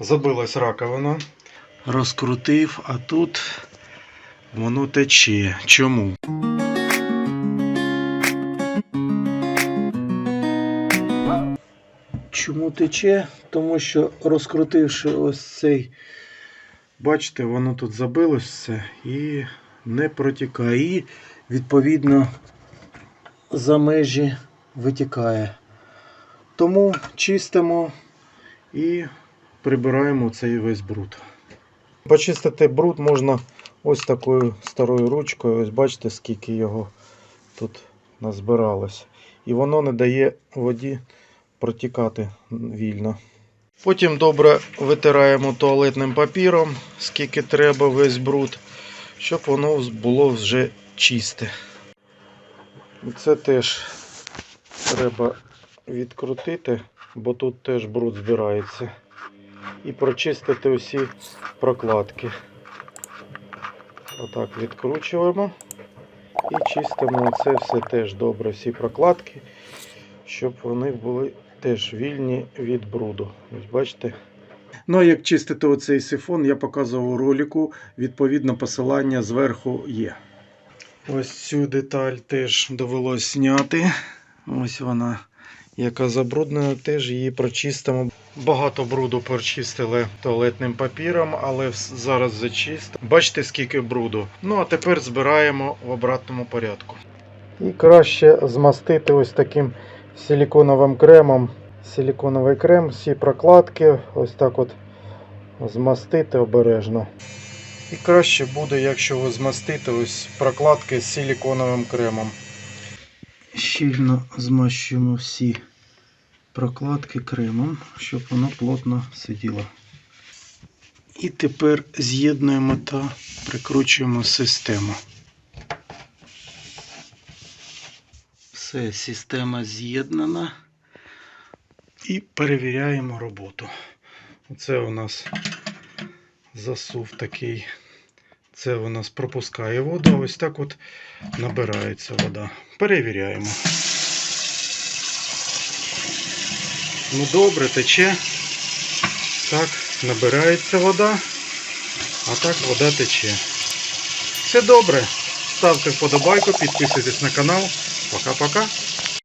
Забилась раковина. Розкрутив, а тут воно тече. Чому? Чому тече? Тому що розкрутивши ось цей, бачите, воно тут забилось все і не протікає. І відповідно за межі витікає. Тому чистимо і прибираємо цей весь бруд. Почистити бруд можна ось такою старою ручкою. Ось бачите, скільки його тут назбиралось. І воно не дає воді протікати вільно. Потім добре витираємо туалетним папіром, скільки треба весь бруд, щоб воно було вже чисте. Це теж треба відкрутити, бо тут теж бруд збирається. І прочистити усі прокладки. Отак відкручуємо і чистимо це все теж добре, всі прокладки, щоб вони були теж вільні від бруду. Ось бачите. Ну а як чистити оцей сифон, я показував у ролику. Відповідно, посилання зверху є. Ось цю деталь теж довелось зняти. Ось вона, яка забруднена, теж її прочистимо. Багато бруду прочистили туалетним папіром, але зараз зачистимо. Бачите, скільки бруду. Ну а тепер збираємо в обратному порядку. І краще змастити ось таким силіконовим кремом. Силіконовий крем, всі прокладки, ось так от змастити обережно. І краще буде, якщо ви змастите ось прокладки з силіконовим кремом. Щільно змащуємо всі прокладки кремом, щоб воно плотно сиділо. І тепер з'єднуємо та прикручуємо систему. Все, система з'єднана. І перевіряємо роботу. Оце у нас засув такий. Це у нас пропускає воду. Ось так от набирається вода. Перевіряємо. Ну добре, тече. Так, набирається вода. А так вода тече. Все добре. Ставте вподобайку, підписуйтесь на канал. Пока-пока.